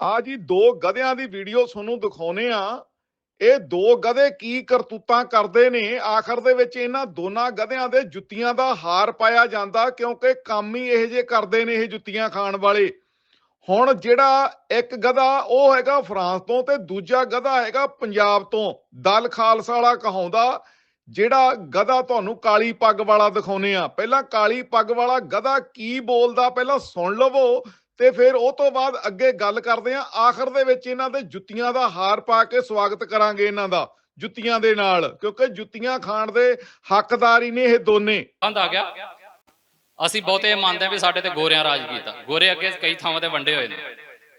ਆ ਜੀ ਦੋ ਗਧਿਆਂ ਦੀ ਵੀਡੀਓ ਤੁਹਾਨੂੰ ਦਿਖਾਉਨੇ ਆ। ਇਹ ਦੋ ਗਧੇ ਕੀ ਕਰਤੂਤਾਂ ਕਰਦੇ ਨੇ। ਆਖਰ ਦੇ ਵਿੱਚ ਇਹਨਾਂ ਦੋਨਾਂ ਗਧਿਆਂ ਦੇ ਜੁੱਤੀਆਂ ਦਾ ਹਾਰ ਪਾਇਆ ਜਾਂਦਾ ਕਿਉਂਕਿ ਕੰਮ ਹੀ ਇਹ ਜਿਹੇ ਕਰਦੇ ਨੇ ਇਹ ਜੁੱਤੀਆਂ ਖਾਣ ਵਾਲੇ। ਹੁਣ ਜਿਹੜਾ ਇੱਕ ਗਧਾ ਉਹ ਹੈਗਾ ਫਰਾਂਸ ਤੋਂ ਤੇ ਦੂਜਾ ਗਧਾ ਹੈਗਾ ਪੰਜਾਬ ਤੋਂ। ਦਲ ਖਾਲਸਾ ਵਾਲਾ ਕਹਾਉਂਦਾ, ਜਿਹੜਾ ਗਧਾ ਤੁਹਾਨੂੰ ਕਾਲੀ ਪੱਗ ਵਾਲਾ ਦਿਖਾਉਨੇ ਆ। ਪਹਿਲਾਂ ਕਾਲੀ ਪੱਗ ਵਾਲਾ ਗਧਾ ਕੀ ਬੋਲਦਾ ਪਹਿਲਾਂ ਸੁਣ ਲਵੋ। ਤੇ ਫਿਰ ਉਹ ਤੋਂ ਬਾਅਦ ਅੱਗੇ ਗੱਲ ਕਰਦੇ ਆ ਆਖਰ ਦੇ ਵਿੱਚ ਇਹਨਾਂ ਦੇ ਜੁੱਤੀਆਂ ਦਾ ਹਾਰ ਪਾ ਕੇ ਸਵਾਗਤ ਕਰਾਂਗੇ ਇਹਨਾਂ ਦਾ, ਜੁੱਤੀਆਂ ਦੇ ਨਾਲ, ਕਿਉਂਕਿ ਜੁੱਤੀਆਂ ਖਾਣ ਦੇ ਹੱਕਦਾਰ ਹੀ ਨੇ ਇਹ ਦੋਨੇ। ਬੰਦ ਆ ਗਿਆ। ਅਸੀਂ ਬਹੁਤੇ ਮੰਨਦੇ ਹਾਂ ਵੀ ਸਾਡੇ ਤੇ ਗੋਰਿਆਂ ਰਾਜ ਕੀਤਾ। ਗੋਰੇ ਅੱਗੇ ਕਈ ਥਾਵਾਂ ਤੇ ਵੰਡੇ ਹੋਏ ਨੇ।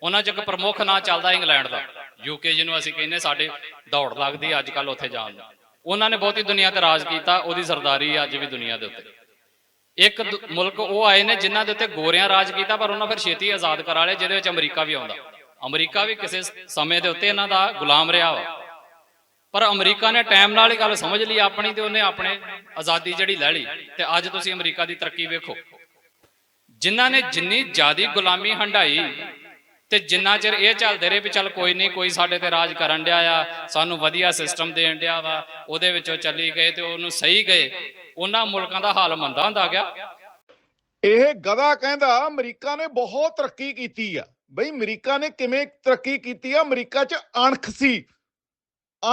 ਉਹਨਾਂ 'ਚ ਇੱਕ ਪ੍ਰਮੁੱਖ ਨਾਂ ਚੱਲਦਾ ਇੰਗਲੈਂਡ ਦਾ। ਯੂਕੇ ਜਿਹਨੂੰ ਅਸੀਂ ਕਹਿੰਦੇ ਸਾਡੇ ਦੌੜ ਲੱਗਦੀ ਅੱਜ ਕੱਲ ਉੱਥੇ ਜਾਣ ਦਾ ਉਹਨਾਂ ਨੇ ਬਹੁਤੀ ਦੁਨੀਆ ਤੇ ਰਾਜ ਕੀਤਾ, ਉਹਦੀ ਸਰਦਾਰੀ ਅੱਜ ਵੀ ਦੁਨੀਆ ਦੇ ਉੱਤੇ। ਇੱਕ ਦ- ਮੁਲਕ ਉਹ ਆਏ ਨੇ ਜਿਨ੍ਹਾਂ ਦੇ ਉੱਤੇ ਗੋਰਿਆਂ ਰਾਜ ਕੀਤਾ, ਪਰ ਉਹਨਾਂ ਫਿਰ ਛੇਤੀ ਆਜ਼ਾਦ ਕਰਾ ਲਏ ਜਿਹਦੇ ਵਿੱਚ ਅਮਰੀਕਾ ਵੀ ਆਉਂਦਾ। ਅਮਰੀਕਾ ਵੀ ਕਿਸੇ ਸਮੇਂ ਦੇ ਉੱਤੇ ਇਹਨਾਂ ਦਾ ਗੁਲਾਮ ਰਿਹਾ ਵਾ। ਪਰ ਅਮਰੀਕਾ ਨੇ ਟਾਈਮ ਨਾਲ ਹੀ ਗੱਲ ਸਮਝ ਲਈ, ਆਪਣੀ ਤੇ ਉਹਨੇ ਆਪਣੇ ਆਜ਼ਾਦੀ ਜਿਹੜੀ ਲੈ ਲਈ, ਤੇ ਅੱਜ ਤੁਸੀਂ ਅਮਰੀਕਾ ਦੀ ਤਰੱਕੀ ਵੇਖੋ। ਜਿਨ੍ਹਾਂ ਨੇ ਜਿੰਨੀ ਜ਼ਿਆਦੀ ਗੁਲਾਮੀ ਹੰਡਾਈ ਤੇ ਜਿੰਨਾ ਚਿਰ ਇਹ ਚੱਲਦੇ ਰਹੇ ਵੀ ਚੱਲ ਕੋਈ ਨਹੀਂ, ਕੋਈ ਸਾਡੇ ਤੇ ਰਾਜ ਕਰਨ ਡਿਆ ਆ, ਸਾਨੂੰ ਵਧੀਆ ਸਿਸਟਮ ਦੇਣ ਡਿਆ ਵਾ, ਉਹਦੇ ਵਿੱਚੋਂ ਚੱਲੀ ਗਏ ਤੇ ਉਹਨੂੰ ਸਹੀ ਗਏ, ਉਹਨਾਂ ਮੁਲਕਾਂ ਦਾ ਹਾਲ ਮੰਦਾ ਹੁੰਦਾ ਗਿਆ। ਇਹ ਗਧਾ ਕਹਿੰਦਾ, ਅਮਰੀਕਾ ਨੇ ਬਹੁਤ ਤਰੱਕੀ ਕੀਤੀ ਆ। ਬਈ ਅਮਰੀਕਾ ਨੇ ਕਿਵੇਂ ਤਰੱਕੀ ਕੀਤੀ ਆ? ਅਮਰੀਕਾ 'ਚ ਅਣਖ ਸੀ।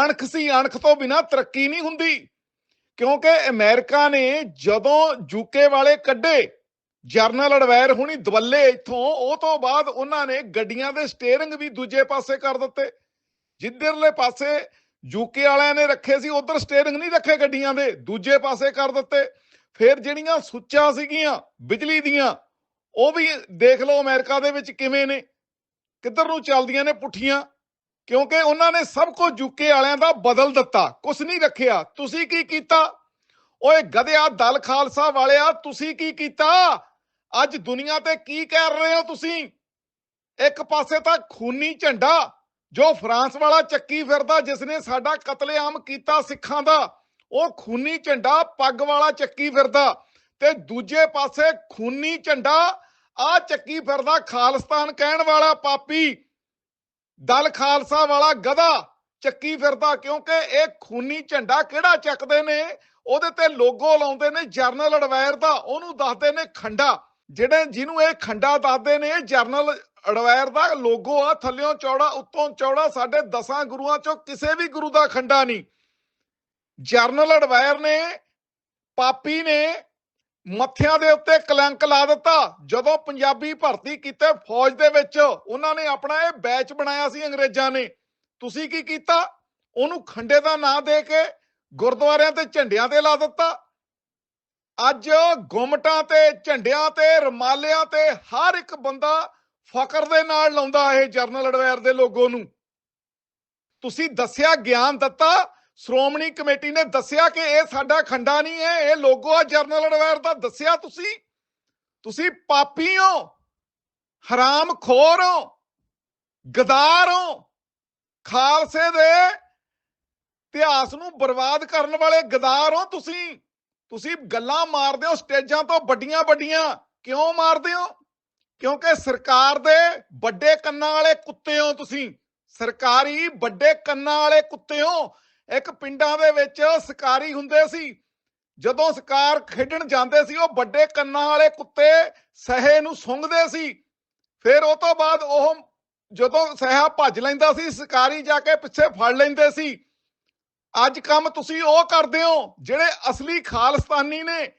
ਅਣਖ ਸੀ, ਅਣਖ ਤੋਂ ਬਿਨਾ ਤਰੱਕੀ ਨਹੀਂ ਹੁੰਦੀ। ਕਿਉਂਕਿ ਅਮਰੀਕਾ ਨੇ ਜਦੋਂ ਯੂਕੇ ਵਾਲੇ ਕੱਢੇ ਜਰਨਲ ਅਡਵਾਇਰ ਹੁਣੀ ਦਵੱਲੇ ਇੱਥੋਂ, ਉਹ ਤੋਂ ਬਾਅਦ ਉਹਨਾਂ ਨੇ ਗੱਡੀਆਂ ਦੇ ਸਟੀਅਰਿੰਗ ਵੀ ਦੂਜੇ ਪਾਸੇ ਕਰ ਦਿੱਤੇ। ਜਿੱਧਰਲੇ ਪਾਸੇ ਯੂਕੇ ਵਾਲਿਆਂ ਨੇ ਰੱਖੇ ਸੀ, ਉਧਰ ਸਟੀਅਰਿੰਗ ਨਹੀਂ ਰੱਖੇ ਗੱਡੀਆਂ ਦੇ, ਦੂਜੇ ਪਾਸੇ ਕਰ ਦਿੱਤੇ। ਫਿਰ ਜਿਹੜੀਆਂ ਸੁੱਚਾਂ ਸੀਗੀਆਂ, ਬਿਜਲੀ ਦੀਆਂ, ਉਹ ਵੀ ਦੇਖ ਲਓ ਅਮਰੀਕਾ ਦੇ ਵਿੱਚ ਕਿਵੇਂ ਨੇ। ਕਿੱਧਰ ਨੂੰ ਚੱਲਦੀਆਂ ਨੇ ਪੁੱਠੀਆਂ? ਕਿਉਂਕਿ ਉਹਨਾਂ ਨੇ ਸਭ ਕੁਝ ਯੂਕੇ ਵਾਲਿਆਂ ਦਾ ਬਦਲ ਦਿੱਤਾ ਕੁਝ ਨਹੀਂ ਰੱਖਿਆ। ਤੁਸੀਂ ਕੀ ਕੀਤਾ? ਓਏ ਗਧਿਆ ਦਲ ਖਾਲਸਾ ਵਾਲਿਆ, ਤੁਸੀਂ ਕੀ ਕੀਤਾ? ਅੱਜ ਦੁਨੀਆ ਤੇ ਕੀ ਕਰ ਰਹੇ ਹੋ ਤੁਸੀਂ? ਇੱਕ ਪਾਸੇ ਤਾਂ ਖੂਨੀ ਝੰਡਾ, ਜੋ ਫਰਾਂਸ ਵਾਲਾ ਚੱਕੀ ਫਿਰਦਾ ਜਿਸ ਨੇ ਸਾਡਾ ਕਤਲੇਆਮ ਕੀਤਾ ਸਿੱਖਾਂ ਦਾ, ਉਹ ਖੂਨੀ ਝੰਡਾ ਪੱਗ ਵਾਲਾ ਚੱਕੀ ਫਿਰਦਾ ਤੇ ਦੂਜੇ ਪਾਸੇ ਖੂਨੀ ਝੰਡਾ, ਆ ਚੱਕੀ ਫਿਰਦਾ ਖਾਲਿਸਤਾਨ ਕਹਿਣ ਵਾਲਾ ਪਾਪੀ, ਦਲ ਖਾਲਸਾ ਵਾਲਾ ਗਧਾ ਚੱਕੀ ਫਿਰਦਾ, ਕਿਉਂਕਿ ਇਹ ਖੂਨੀ ਝੰਡਾ ਕਿਹੜਾ ਚੱਕਦੇ ਨੇ? ਉਹਦੇ ਤੇ ਲੋਗੋ ਲਾਉਂਦੇ ਨੇ ਜਰਨਲ ਅਡਵਾਇਰ ਦਾ, ਉਹਨੂੰ ਦੱਸਦੇ ਨੇ ਖੰਡਾ। ਜਿਹੜੇ ਜਿਹਨੂੰ ਇਹ ਖੰਡਾ ਦੱਸਦੇ ਨੇ, ਇਹ ਜਰਨਲ ਅਡਵਾਇਰ ਦਾ ਲੋਗੋ ਆ, ਥੱਲਿਓਂ ਚੌੜਾ, ਉੱਤੋਂ ਚੌੜਾ, ਸਾਡੇ ਦਸਾਂ ਗੁਰੂਆਂ ਚੋਂ ਕਿਸੇ ਵੀ ਗੁਰੂ ਦਾ ਖੰਡਾ ਨਹੀਂ। ਜਰਨਲ ਅਡਵਾਇਰ ਨੇ, ਪਾਪੀ ਨੇ ਮੱਥਿਆਂ ਦੇ ਉੱਤੇ ਕਲੰਕ ਲਾ ਦਿੱਤਾ। ਜਦੋਂ ਪੰਜਾਬੀ ਭਰਤੀ ਕੀਤੇ ਫੌਜ ਦੇ ਵਿੱਚ, ਉਹਨਾਂ ਨੇ ਆਪਣਾ ਇਹ ਬੈਚ ਬਣਾਇਆ ਸੀ ਅੰਗਰੇਜ਼ਾਂ ਨੇ। ਤੁਸੀਂ ਕੀ ਕੀਤਾ? ਉਹਨੂੰ ਖੰਡੇ ਦਾ ਨਾਂ ਦੇ ਕੇ ਗੁਰਦੁਆਰਿਆਂ ਤੇ ਝੰਡਿਆਂ ਤੇ ਲਾ ਦਿੱਤਾ। ਅੱਜ ਗੁੰਮਟਾਂ ਤੇ, ਝੰਡਿਆਂ ਤੇ, ਰਮਾਲਿਆਂ ਤੇ ਹਰ ਇੱਕ ਬੰਦਾ ਫ਼ਕਰ ਦੇ ਨਾਲ ਲਾਉਂਦਾ ਇਹ ਜਰਨਲ ਅਡਵਾਇਰ ਦੇ ਲੋਗੋ ਨੂੰ। ਤੁਸੀਂ ਦੱਸਿਆ, ਗਿਆਨ ਦਿੱਤਾ, ਸ਼੍ਰੋਮਣੀ ਕਮੇਟੀ ਨੇ ਦੱਸਿਆ ਕਿ ਇਹ ਸਾਡਾ ਖੰਡਾ ਨਹੀਂ ਹੈ, ਇਹ ਲੋਗੋ ਆ ਜਰਨਲ ਅਡਵਾਇਰ ਦਾ, ਦੱਸਿਆ ਤੁਸੀਂ? ਤੁਸੀਂ ਪਾਪੀ ਹੋ ਹਰਾਮ ਖੋਰ ਹੋ, ਗਦਾਰ ਹੋ, ਖਾਲਸੇ ਦੇ ਇਤਿਹਾਸ ਨੂੰ ਬਰਬਾਦ ਕਰਨ ਵਾਲੇ ਗਦਾਰ ਹੋ ਤੁਸੀਂ? ਤੁਸੀਂ ਗੱਲਾਂ ਮਾਰਦੇ ਹੋ, ਸਟੇਜਾਂ ਤੋਂ ਵੱਡੀਆਂ ਵੱਡੀਆਂ, ਕਿਉਂ ਮਾਰਦੇ ਹੋ? ਕਿਉਂਕਿ ਸਰਕਾਰ ਦੇ ਵੱਡੇ ਕੰਨਾਂ ਵਾਲੇ ਕੁੱਤੇ ਹੋ ਤੁਸੀਂ। ਸਰਕਾਰੀ ਵੱਡੇ ਕੰਨਾਂ ਵਾਲੇ ਕੁੱਤੇ ਹੋ। ਇੱਕ ਪਿੰਡਾਂ ਦੇ ਵਿੱਚ ਸ਼ਿਕਾਰੀ ਹੁੰਦੇ ਸੀ। ਜਦੋਂ ਸ਼ਿਕਾਰ ਖੇਡਣ ਜਾਂਦੇ ਸੀ, ਉਹ ਵੱਡੇ ਕੰਨਾਂ ਵਾਲੇ ਕੁੱਤੇ ਸਹੇ ਨੂੰ ਸੁੰਘਦੇ ਸੀ। ਫਿਰ ਉਹ ਤੋਂ ਬਾਅਦ ਉਹ ਜਦੋਂ ਸਹਾ ਭੱਜ ਲੈਂਦਾ ਸੀ, ਸ਼ਿਕਾਰੀ ਜਾ ਕੇ ਪਿੱਛੇ ਫੜ ਲੈਂਦੇ ਸੀ। ਅੱਜ ਕੰਮ ਤੁਸੀਂ ਉਹ ਕਰਦੇ ਹੋ ਜਿਹੜੇ ਅਸਲੀ ਖਾਲਸਤਾਨੀ ਨੇ,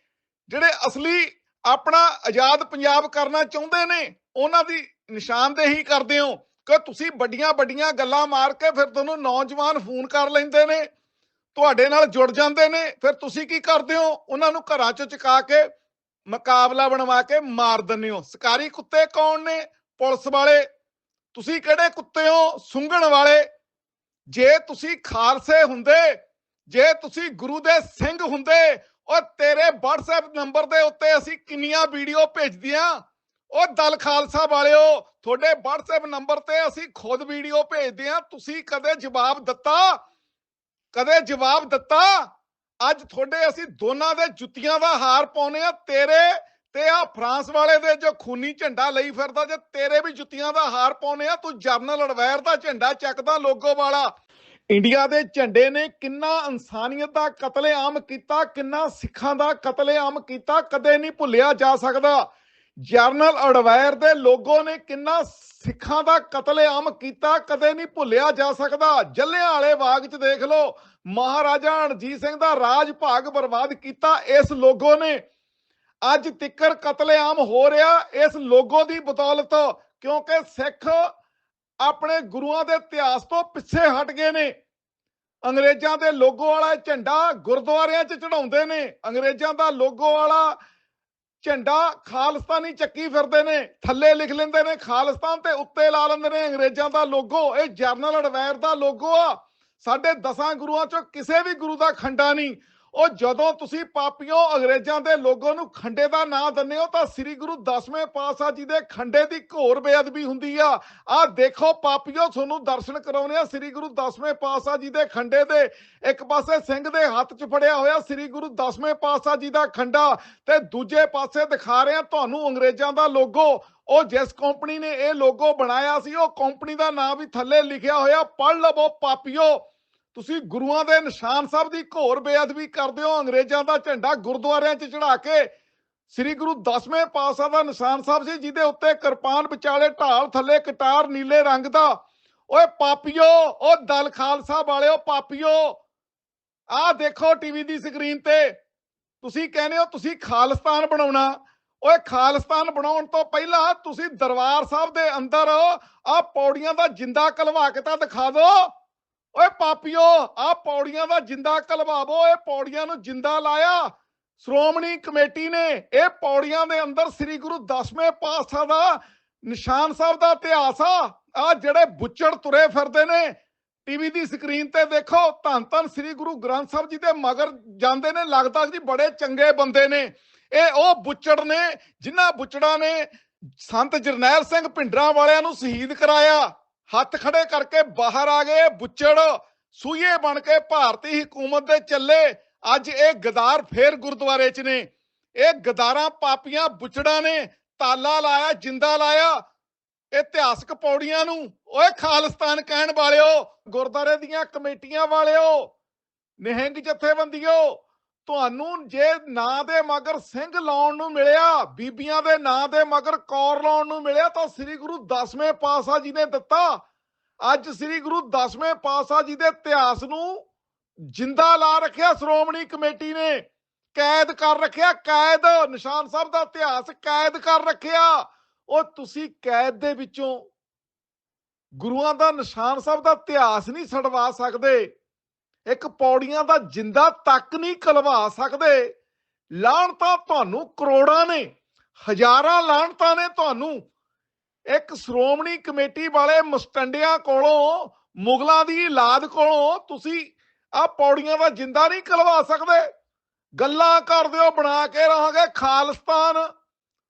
ਜਿਹੜੇ ਅਸਲੀ ਆਪਣਾ ਆਜ਼ਾਦ ਪੰਜਾਬ ਕਰਨਾ ਚਾਹੁੰਦੇ ਨੇ, ਉਹਨਾਂ ਦੀ ਨਿਸ਼ਾਨਦੇਹੀ ਕਰਦੇ ਹੋ ਕਿ ਤੁਸੀਂ ਵੱਡੀਆਂ ਵੱਡੀਆਂ ਗੱਲਾਂ ਮਾਰ ਕੇ ਫਿਰ ਤੁਹਾਨੂੰ ਨੌਜਵਾਨ ਫੋਨ ਕਰ ਲੈਂਦੇ ਨੇ, ਤੁਹਾਡੇ ਨਾਲ ਜੁੜ ਜਾਂਦੇ ਨੇ, ਫਿਰ ਤੁਸੀਂ ਕੀ ਕਰਦੇ ਹੋ? ਉਹਨਾਂ ਨੂੰ ਘਰਾਂ ਚੋਂ ਚੁਕਾ ਕੇ ਮੁਕਾਬਲਾ ਬਣਵਾ ਕੇ ਮਾਰ ਦਿੰਦੇ ਹੋ। ਸ਼ਿਕਾਰੀ ਕੁੱਤੇ ਕੌਣ ਨੇ? ਪੁਲਿਸ ਵਾਲੇ। ਤੁਸੀਂ ਕਿਹੜੇ ਕੁੱਤੇ ਹੋ? ਸੁੰਘਣ ਵਾਲੇ। ਜੇ ਤੁਸੀਂ ਖਾਲਸੇ ਹੁੰਦੇ, ਜੇ ਤੁਸੀਂ ਗੁਰੂ ਦੇ ਸਿੰਘ ਹੁੰਦੇ ਉਹ ਤੇਰੇ WhatsApp ਨੰਬਰ ਦੇ ਉੱਤੇ ਅਸੀਂ ਕਿੰਨੀਆਂ ਵੀਡੀਓ ਭੇਜਦੀਆਂ, ਉਹ ਦਲ ਖਾਲਸਾ ਵਾਲਿਓ, ਤੁਹਾਡੇ WhatsApp ਨੰਬਰ ਤੇ ਅਸੀਂ ਖੁਦ ਵੀਡੀਓ ਭੇਜਦੇ ਆ ਤੁਸੀਂ ਕਦੇ ਜਵਾਬ ਦਿੱਤਾ? ਕਦੇ ਜਵਾਬ ਦਿੱਤਾ? ਅੱਜ ਤੁਹਾਡੇ ਅਸੀਂ ਦੋਨਾਂ ਦੇ ਜੁੱਤੀਆਂ ਦਾ ਹਾਰ ਪਾਉਨੇ ਆ ਤੇਰੇ ਤੇ ਆ ਫਰਾਂਸ ਵਾਲੇ ਦੇ ਜੋ ਖੂਨੀ ਝੰਡਾ ਲਈ ਫਿਰਦਾ ਜੇ ਤੇਰੇ ਵੀ ਜੁੱਤੀਆਂ ਦਾ ਹਾਰ ਪਾਉਨੇ ਆ, ਤੂੰ ਜਰਨਲ ਅਡਵਾਇਰ ਦਾ ਝੰਡਾ ਚੱਕਦਾ ਲੋਗੋ ਵਾਲਾ। ਇੰਡੀਆ ਦੇ ਝੰਡੇ ਨੇ ਕਿੰਨਾ ਇਨਸਾਨੀਅਤ ਦਾ ਕਤਲੇਆਮ ਕੀਤਾ, ਕਿੰਨਾ ਸਿੱਖਾਂ ਦਾ ਕਤਲੇਆਮ ਕੀਤਾ, ਕਦੇ ਨਹੀਂ ਭੁੱਲਿਆ ਜਾ ਸਕਦਾ। ਜਰਨਲ ਅਡਵਾਇਰ ਦੇ ਲੋਗੋ ਨੇ ਕਿੰਨਾ ਸਿੱਖਾਂ ਦਾ ਕਤਲੇਆਮ ਕੀਤਾ, ਕਦੇ ਨਹੀਂ ਭੁੱਲਿਆ ਜਾ ਸਕਦਾ। ਜੱਲਿਆਂ ਵਾਲੇ ਬਾਗ 'ਚ ਦੇਖ ਲਓ, ਮਹਾਰਾਜਾ ਰਣਜੀਤ ਸਿੰਘ ਦਾ ਰਾਜ ਭਾਗ ਬਰਬਾਦ ਕੀਤਾ, ਇਸ ਲੋਗੋ ਨੇ। ਅੱਜ ਤਿੱਕਰ ਕਤਲੇਆਮ ਹੋ ਰਿਹਾ ਇਸ ਲੋਗੋ ਦੀ ਬਦੌਲਤ, ਕਿਉਂਕਿ ਸਿੱਖ ਆਪਣੇ ਗੁਰੂਆਂ ਦੇ ਇਤਿਹਾਸ ਤੋਂ ਪਿੱਛੇ ਹਟ ਗਏ ਨੇ। ਅੰਗਰੇਜ਼ਾਂ ਦੇ ਲੋਗੋ ਵਾਲਾ ਝੰਡਾ ਗੁਰਦੁਆਰਿਆਂ 'ਚ ਚੜਾਉਂਦੇ ਨੇ। ਅੰਗਰੇਜ਼ਾਂ ਦਾ ਲੋਗੋ ਵਾਲਾ ਝੰਡਾ ਖਾਲਿਸਤਾਨੀ ਚੱਕੀ ਫਿਰਦੇ ਨੇ। ਥੱਲੇ ਲਿਖ ਲੈਂਦੇ ਨੇ, ਖਾਲਿਸਤਾਨ ਤੇ ਉੱਤੇ ਲਾ ਲੈਂਦੇ ਨੇ ਅੰਗਰੇਜ਼ਾਂ ਦਾ ਲੋਗੋ। ਇਹ ਜਰਨਲ ਅਡਵਾਇਰ ਦਾ ਲੋਗੋ ਆ। ਸਾਡੇ ਦਸਾਂ ਗੁਰੂਆਂ ਚੋਂ ਕਿਸੇ ਵੀ ਗੁਰੂ ਦਾ ਖੰਡਾ ਨਹੀਂ। ਉਹ ਜਦੋਂ ਤੁਸੀਂ ਪਾਪੀਓ ਅੰਗਰੇਜ਼ਾਂ ਦੇ ਲੋਗੋ ਨੂੰ ਖੰਡੇ ਦਾ ਨਾਂ ਦਿੰਦੇ ਹੋ, ਤਾਂ ਸ੍ਰੀ ਗੁਰੂ ਦਸਵੇਂ ਪਾਤਸ਼ਾਹ ਜੀ ਦੇ ਖੰਡੇ ਦੀ ਘੋਰ ਬੇਅਦਬੀ ਹੁੰਦੀ ਆ। ਆਹ ਦੇਖੋ ਪਾਪੀਓ, ਤੁਹਾਨੂੰ ਦਰਸ਼ਨ ਕਰਾਉਣੇ ਆ ਸ੍ਰੀ ਗੁਰੂ ਦਸਵੇਂ ਪਾਤਸ਼ਾਹ ਜੀ ਦੇ ਖੰਡੇ ਦੇ। ਇੱਕ ਪਾਸੇ ਸਿੰਘ ਦੇ ਹੱਥ 'ਚ ਫੜਿਆ ਹੋਇਆ ਸ੍ਰੀ ਗੁਰੂ ਦਸਵੇਂ ਪਾਤਸ਼ਾਹ ਜੀ ਦਾ ਖੰਡਾ ਤੇ ਦੂਜੇ ਪਾਸੇ ਦਿਖਾ ਰਹੇ ਤੁਹਾਨੂੰ ਅੰਗਰੇਜ਼ਾਂ ਦਾ ਲੋਗੋ। ਉਹ ਜਿਸ ਕੰਪਨੀ ਨੇ ਇਹ ਲੋਗੋ ਬਣਾਇਆ ਸੀ, ਉਹ ਕੰਪਨੀ ਦਾ ਨਾਮ ਵੀ ਥੱਲੇ ਲਿਖਿਆ ਹੋਇਆ, ਪੜ੍ਹ ਲਵੋ ਪਾਪੀਓ। ਤੁਸੀਂ ਗੁਰੂਆਂ ਦੇ ਨਿਸ਼ਾਨ ਸਾਹਿਬ ਦੀ ਘੋਰ ਬੇਅਦਬੀ ਕਰਦੇ ਹੋ, ਅੰਗਰੇਜ਼ਾਂ ਦਾ ਝੰਡਾ ਗੁਰਦੁਆਰਿਆਂ 'ਚ ਚੜਾ ਕੇ। ਸ੍ਰੀ ਗੁਰੂ ਦਸਵੇਂ ਪਾਤਸ਼ਾਹ ਦਾ ਨਿਸ਼ਾਨ ਸਾਹਿਬ ਸੀ, ਜਿਹਦੇ ਉੱਤੇ ਕਿਰਪਾਨ ਵਿਚਾਲੇ ਢਾਲ ਥੱਲੇ ਕਟਾਰ ਨੀਲੇ ਰੰਗ ਦਾ। ਓਏ ਪਾਪੀਓ ਉਹ ਦਲ ਖਾਲਸਾ ਵਾਲਿਓ, ਪਾਪੀਓ ਆਹ ਦੇਖੋ ਟੀਵੀ ਦੀ ਸਕਰੀਨ ਤੇ। ਤੁਸੀਂ ਕਹਿੰਦੇ ਹੋ ਤੁਸੀਂ ਖਾਲਿਸਤਾਨ ਬਣਾਉਣਾ। ਓਏ ਖਾਲਿਸਤਾਨ ਬਣਾਉਣ ਤੋਂ ਪਹਿਲਾਂ ਤੁਸੀਂ ਦਰਬਾਰ ਸਾਹਿਬ ਦੇ ਅੰਦਰ ਆਹ ਪੌੜੀਆਂ ਦਾ ਜਿੰਦਾ ਕਲਵਾ ਕੇ ਤਾਂ ਦਿਖਾ ਦਿਓ। ਓਏ ਪਾਪੀਓ, ਆਹ ਪੌੜੀਆਂ ਦਾ ਜਿੰਦਾ ਕਲਵਾਵੋ, ਇਹ ਪੌੜੀਆਂ ਨੂੰ ਜਿੰਦਾ ਲਾਇਆ। ਸ਼੍ਰੋਮਣੀ ਕਮੇਟੀ ਨੇ ਇਹ ਪੌੜੀਆਂ ਦੇ ਅੰਦਰ ਸ੍ਰੀ ਗੁਰੂ ਦਸਵੇਂ ਪਾਤਸ਼ਾਹ ਦਾ ਨਿਸ਼ਾਨ ਸਾਹਿਬ ਦਾ ਇਤਿਹਾਸ ਆ। ਆ ਜਿਹੜੇ ਬੁੱਚੜ ਤੁਰੇ ਫਿਰਦੇ ਨੇ ਟੀਵੀ ਦੀ ਸਕਰੀਨ ਤੇ ਦੇਖੋ, ਧੰਨ ਧੰਨ ਸ੍ਰੀ ਗੁਰੂ ਗ੍ਰੰਥ ਸਾਹਿਬ ਜੀ ਦੇ ਮਗਰ ਜਾਂਦੇ ਨੇ, ਲੱਗਦਾ ਜੀ ਬੜੇ ਚੰਗੇ ਬੰਦੇ ਨੇ। ਇਹ ਉਹ ਬੁੱਚੜ ਨੇ, ਜਿਨ੍ਹਾਂ ਬੁੱਚੜਾਂ ਨੇ ਸੰਤ ਜਰਨੈਲ ਸਿੰਘ ਭਿੰਡਰਾਂ ਵਾਲਿਆਂ ਨੂੰ ਸ਼ਹੀਦ ਕਰਾਇਆ। ਹੱਥ ਖੜੇ ਕਰਕੇ ਬਾਹਰ ਆ ਗਏ, ਬੁੱਚੜ ਸੂਏ ਬਣ ਕੇ ਭਾਰਤੀ ਹਕੂਮਤ ਦੇ ਚੱਲੇ। ਅੱਜ ਇਹ ਗਦਾਰ ਫੇਰ ਗੁਰਦੁਆਰੇ 'ਚ ਨੇ। ਇਹ ਗਦਾਰਾਂ ਪਾਪੀਆਂ ਬੁੱਚੜਾਂ ਨੇ, ਤਾਲਾ ਲਾਇਆ, ਜਿੰਦਾ ਲਾਇਆ। ਇਤਿਹਾਸਕ ਪੌੜੀਆਂ ਨੂੰ, ਓਏ ਖਾਲਿਸਤਾਨ ਕਹਿਣ ਵਾਲਿਓ, ਗੁਰਦੁਆਰੇ ਦੀਆਂ ਕਮੇਟੀਆਂ ਵਾਲਿਓ, ਨਿਹੰਗ ਜਥੇਬੰਦੀਓ ਤੁਹਾਨੂੰ ਜੇ ਨਾਂ ਦੇ ਮਗਰ ਸਿੰਘ ਲਾਉਣ ਨੂੰ ਮਿਲਿਆ, ਬੀਬੀਆਂ ਦੇ ਨਾਂ ਦੇ ਮਗਰ ਕੌਰ ਲਾਉਣ ਨੂੰ ਮਿਲਿਆ, ਤਾਂ ਸ੍ਰੀ ਗੁਰੂ ਦਸਵੇਂ ਪਾਤਸ਼ਾਹ ਜੀ ਨੇ ਦਿੱਤਾ। ਅੱਜ ਸ੍ਰੀ ਗੁਰੂ ਦਸਵੇਂ ਪਾਤਸ਼ਾਹ ਜੀ ਦੇ ਇਤਿਹਾਸ ਨੂੰ ਜਿੰਦਾ ਲਾ ਰੱਖਿਆ ਸ਼੍ਰੋਮਣੀ ਕਮੇਟੀ ਨੇ। ਕੈਦ ਕਰ ਰੱਖਿਆ, ਕੈਦ, ਨਿਸ਼ਾਨ ਸਾਹਿਬ ਦਾ ਇਤਿਹਾਸ ਕੈਦ ਕਰ ਰੱਖਿਆ। ਉਹ ਤੁਸੀਂ ਕੈਦ ਦੇ ਵਿੱਚੋਂ ਗੁਰੂਆਂ ਦਾ ਨਿਸ਼ਾਨ ਸਾਹਿਬ ਦਾ ਇਤਿਹਾਸ ਨਹੀਂ ਛਡਵਾ ਸਕਦੇ। ਇੱਕ ਪੌੜੀਆਂ ਦਾ ਜਿੰਦਾ ਤੱਕ ਨਹੀਂ ਕਲਵਾ ਸਕਦੇ। ਲਾਹਣਤਾਂ ਤੁਹਾਨੂੰ ਕਰੋੜਾਂ ਨੇ, ਹਜ਼ਾਰਾਂ ਲਾਹਣਤਾਂ ਨੇ ਤੁਹਾਨੂੰ। ਇੱਕ ਸ਼੍ਰੋਮਣੀ ਕਮੇਟੀ ਵਾਲੇ ਮਸਟੰਡਿਆਂ ਕੋਲੋਂ, ਮੁਗਲਾਂ ਦੀ ਔਲਾਦ ਕੋਲੋਂ ਤੁਸੀਂ ਆ ਪੌੜੀਆਂ ਦਾ ਜਿੰਦਾ ਨਹੀਂ ਕਲਵਾ ਸਕਦੇ। ਗੱਲਾਂ ਕਰਦੇ ਹੋ, ਬਣਾ ਕੇ ਰਹਾਂਗੇ ਖਾਲਸਤਾਨ।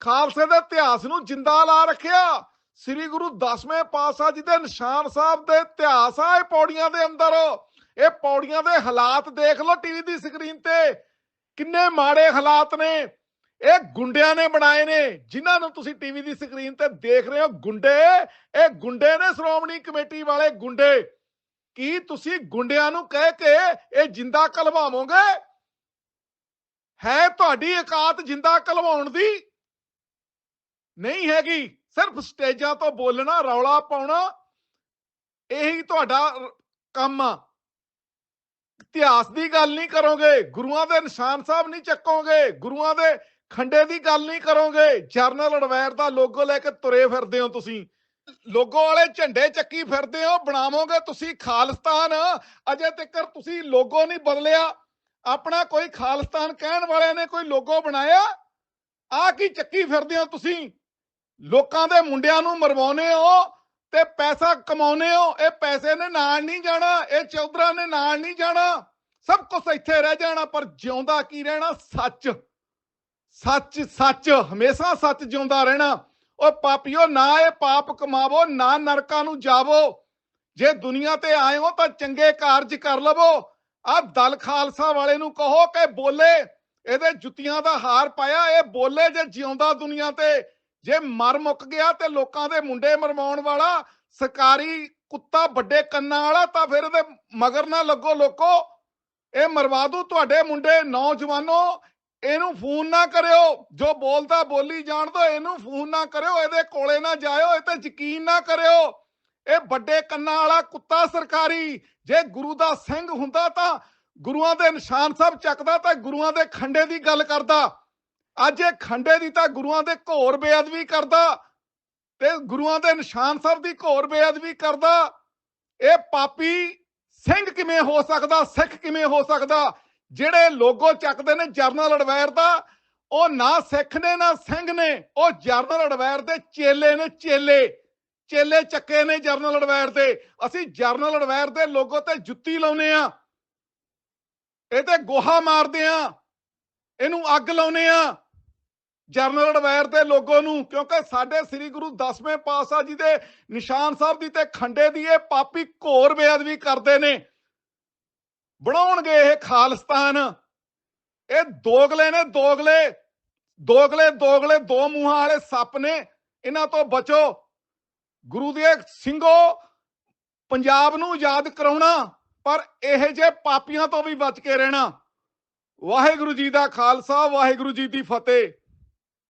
ਖਾਲਸੇ ਦੇ ਇਤਿਹਾਸ ਨੂੰ ਜਿੰਦਾ ਲਾ ਰੱਖਿਆ। ਸ੍ਰੀ ਗੁਰੂ ਦਸਵੇਂ ਪਾਤਸ਼ਾਹ ਜੀ ਦੇ ਨਿਸ਼ਾਨ ਸਾਹਿਬ ਦੇ ਇਤਿਹਾਸ ਆ ਇਹ ਪੌੜੀਆਂ ਦੇ ਅੰਦਰ। ਇਹ ਪੌੜੀਆਂ ਦੇ ਹਾਲਾਤ ਦੇਖ ਲਓ ਟੀਵੀ ਦੀ ਸਕਰੀਨ ਤੇ। ਕਿੰਨੇ ਮਾੜੇ ਹਾਲਾਤ ਨੇ। ਇਹ ਗੁੰਡਿਆਂ ਨੇ ਬਣਾਏ ਨੇ। ਜਿਨ੍ਹਾਂ ਨੂੰ ਤੁਸੀਂ ਟੀਵੀ ਦੀ ਸਕਰੀਨ ਤੇ ਦੇਖ ਰਹੇ ਹੋ, ਗੁੰਡੇ। ਇਹ ਗੁੰਡੇ ਨੇ ਸ਼੍ਰੋਮਣੀ ਕਮੇਟੀ ਵਾਲੇ ਗੁੰਡੇ। ਕੀ ਤੁਸੀਂ ਗੁੰਡਿਆਂ ਨੂੰ ਕਹਿ ਕੇ ਇਹ ਜਿੰਦਾ ਕਲਵਾਵੋਗੇ? ਹੈ ਤੁਹਾਡੀ ਔਕਾਤ ਜਿੰਦਾ ਕਲਵਾਉਣ ਦੀ? ਨਹੀਂ ਹੈਗੀ। ਸਿਰਫ ਸਟੇਜਾਂ ਤੋਂ ਬੋਲਣਾ, ਰੌਲਾ ਪਾਉਣਾ, ਇਹੀ ਤੁਹਾਡਾ ਕੰਮ ਆ। ਇਤਿਹਾਸ ਦੀ ਗੱਲ ਨਹੀਂ ਕਰੋਗੇ, ਗੁਰੂਆਂ ਦੇ ਨਿਸ਼ਾਨ ਸਾਹਿਬ ਨਹੀਂ ਚੱਕੋਗੇ, ਗੁਰੂਆਂ ਦੇ ਖੰਡੇ ਦੀ ਗੱਲ ਨਹੀਂ ਕਰੋਗੇ, ਜਰਨਲ ਅਡਵਾਇਰ ਦਾ ਲੋਗੋ ਲੈ ਕੇ ਤੁਰੇ ਫਿਰਦੇ ਹੋ ਤੁਸੀਂ। ਲੋਗੋ ਵਾਲੇ ਝੰਡੇ ਚੱਕੀ ਫਿਰਦੇ ਹੋ, ਬਣਾਵੋਗੇ ਤੁਸੀਂ ਖਾਲਿਸਤਾਨ। ਅਜੇ ਤੱਕ ਤੁਸੀਂ ਲੋਗੋ ਨਹੀਂ ਬਦਲਿਆ। ਆਪਣਾ ਕੋਈ ਖਾਲਿਸਤਾਨ ਕਹਿਣ ਵਾਲਿਆਂ ਨੇ ਕੋਈ ਲੋਗੋ ਬਣਾਇਆ? ਆ ਕੀ ਚੱਕੀ ਫਿਰਦੇ ਹੋ ਤੁਸੀਂ? ਲੋਕਾਂ ਦੇ ਮੁੰਡਿਆਂ ਨੂੰ ਮਰਵਾਉਨੇ ਹੋ? ਤੇ ਪੈਸਾ ਕਮਾਉਨੇ ਹੋ, ਇਹ ਪੈਸੇ ਨੇ ਨਾਲ ਨਹੀਂ ਜਾਣਾ, ਇਹ ਚੌਧਰਾ ਨੇ ਨਾਲ ਨਹੀਂ ਜਾਣਾ। ਸਭ ਕੁਝ ਇੱਥੇ ਰਹਿ ਜਾਣਾ, ਪਰ ਜਿਉਂਦਾ ਕੀ ਰਹਿਣਾ? ਸੱਚ। ਸੱਚ ਸੱਚ। ਹਮੇਸ਼ਾ ਸੱਚ ਜਿਉਂਦਾ ਰਹਿਣਾ। ਓ ਪਾਪੀਓ, ਨਾ ਇਹ ਪਾਪ ਕਮਾਵੋ, ਨਾ ਨਰਕਾਂ ਨੂੰ ਜਾਵੋ। ਜੇ ਦੁਨੀਆ ਤੇ ਆਏ ਹੋ ਤਾਂ ਚੰਗੇ ਕਾਰਜ ਕਰ ਲਵੋ। ਆ ਦਲ ਖਾਲਸਾ ਵਾਲੇ ਨੂੰ ਕਹੋ ਕਿ ਬੋਲੇ, ਇਹਦੇ ਜੁੱਤੀਆਂ ਦਾ ਹਾਰ ਪਾਇਆ, ਇਹ ਬੋਲੇ ਜੇ ਜਿਉਂਦਾ ਦੁਨੀਆ ਤੇ ਜੇ ਮਰ ਮੁੱਕ ਗਿਆ ਤੇ ਲੋਕਾਂ ਦੇ ਮੁੰਡੇ ਮਰਵਾਉਣ ਵਾਲਾ, ਸਰਕਾਰੀ ਕੁੱਤਾ ਵੱਡੇ ਕੰਨਾਂ ਵਾਲਾ, ਤਾਂ ਫਿਰ ਇਹਦੇ ਮਗਰ ਨਾ ਲੱਗੋ ਲੋਕੋ। ਇਹ ਮਰਵਾ ਦੂ ਤੁਹਾਡੇ ਮੁੰਡੇ, ਨੌਜਵਾਨੋ, ਇਹਨੂੰ ਫੋਨ ਨਾ ਕਰਿਓ। ਜੋ ਬੋਲਦਾ ਬੋਲੀ ਜਾਣ ਦੋ, ਇਹਨੂੰ ਫੋਨ ਨਾ ਕਰਿਓ, ਇਹਦੇ ਕੋਲੇ ਨਾ ਜਾਇਓ, ਇਹ ਤੇ ਯਕੀਨ ਨਾ ਕਰਿਓ। ਇਹ ਵੱਡੇ ਕੰਨਾਂ ਵਾਲਾ ਕੁੱਤਾ ਸਰਕਾਰੀ, ਜੇ ਗੁਰੂ ਦਾ ਸਿੰਘ ਹੁੰਦਾ ਤਾਂ ਗੁਰੂਆਂ ਦੇ ਨਿਸ਼ਾਨ ਸਾਹਿਬ ਚੱਕਦਾ, ਤਾਂ ਗੁਰੂਆਂ ਦੇ ਖੰਡੇ ਦੀ ਗੱਲ ਕਰਦਾ। ਅੱਜ ਇਹ ਖੰਡੇ ਦੀ ਤਾਂ ਗੁਰੂਆਂ ਦੇ ਘੋਰ ਬੇਅਦਬੀ ਕਰਦਾ ਤੇ ਗੁਰੂਆਂ ਦੇ ਨਿਸ਼ਾਨ ਸਾਹਿਬ ਦੀ ਘੋਰ ਬੇਅਦਬੀ ਕਰਦਾ। ਇਹ ਪਾਪੀ ਸਿੰਘ ਕਿਵੇਂ ਹੋ ਸਕਦਾ, ਸਿੱਖ ਕਿਵੇਂ ਹੋ ਸਕਦਾ? ਜਿਹੜੇ ਲੋਗੋ ਚੱਕਦੇ ਨੇ ਜਰਨਲ ਅਡਵੈਰ ਦਾ, ਉਹ ਨਾ ਸਿੱਖ ਨੇ, ਨਾ ਸਿੰਘ ਨੇ, ਉਹ ਜਰਨਲ ਅਡਵੈਰ ਦੇ ਚੇਲੇ ਨੇ ਚੇਲੇ। ਚੇਲੇ ਚੱਕੇ ਨੇ ਜਰਨਲ ਅਡਵੈਰ ਦੇ। ਅਸੀਂ ਜਰਨਲ ਅਡਵੈਰ ਦੇ ਲੋਗੋ ਤੇ ਜੁੱਤੀ ਲਾਉਨੇ ਆ। ਇਹ ਤੇ ਗੋਹਾ ਮਾਰਦੇ ਆ। ਇਹਨੂੰ ਅੱਗ ਲਾਉਨੇ ਆ। ਜਰਨਲ ਅਡਵਾਇਰ ਦੇ ਲੋਗੋ ਨੂੰ, ਕਿਉਂਕਿ ਸਾਡੇ ਸ੍ਰੀ ਗੁਰੂ ਦਸਵੇਂ ਪਾਤਸ਼ਾਹ ਜੀ ਦੇ ਨਿਸ਼ਾਨ ਸਾਹਿਬ ਦੀ ਤੇ ਖੰਡੇ ਦੀ ਇਹ ਪਾਪੀ ਘੋਰ ਬੇਅਦਬੀ ਕਰਦੇ ਨੇ। ਬਣਾਉਣਗੇ ਇਹ ਖਾਲਸਤਾਨ। ਇਹ ਦੋਗਲੇ ਨੇ ਦੋਗਲੇ ਦੋਗਲੇ ਦੋਗਲੇ, ਦੋ ਮੂੰਹਾਂ ਵਾਲੇ ਸੱਪ ਨੇ। ਇਹਨਾਂ ਤੋਂ ਬਚੋ। ਗੁਰੂ ਦੇ ਸਿੰਘੋ, ਪੰਜਾਬ ਨੂੰ ਯਾਦ ਕਰਾਉਣਾ, ਪਰ ਇਹ ਜੇ ਪਾਪੀਆਂ ਤੋਂ ਵੀ ਬਚ ਕੇ ਰਹਿਣਾ। ਵਾਹਿਗੁਰੂ ਜੀ ਦਾ ਖਾਲਸਾ, ਵਾਹਿਗੁਰੂ ਜੀ ਦੀ ਫਤਿਹ।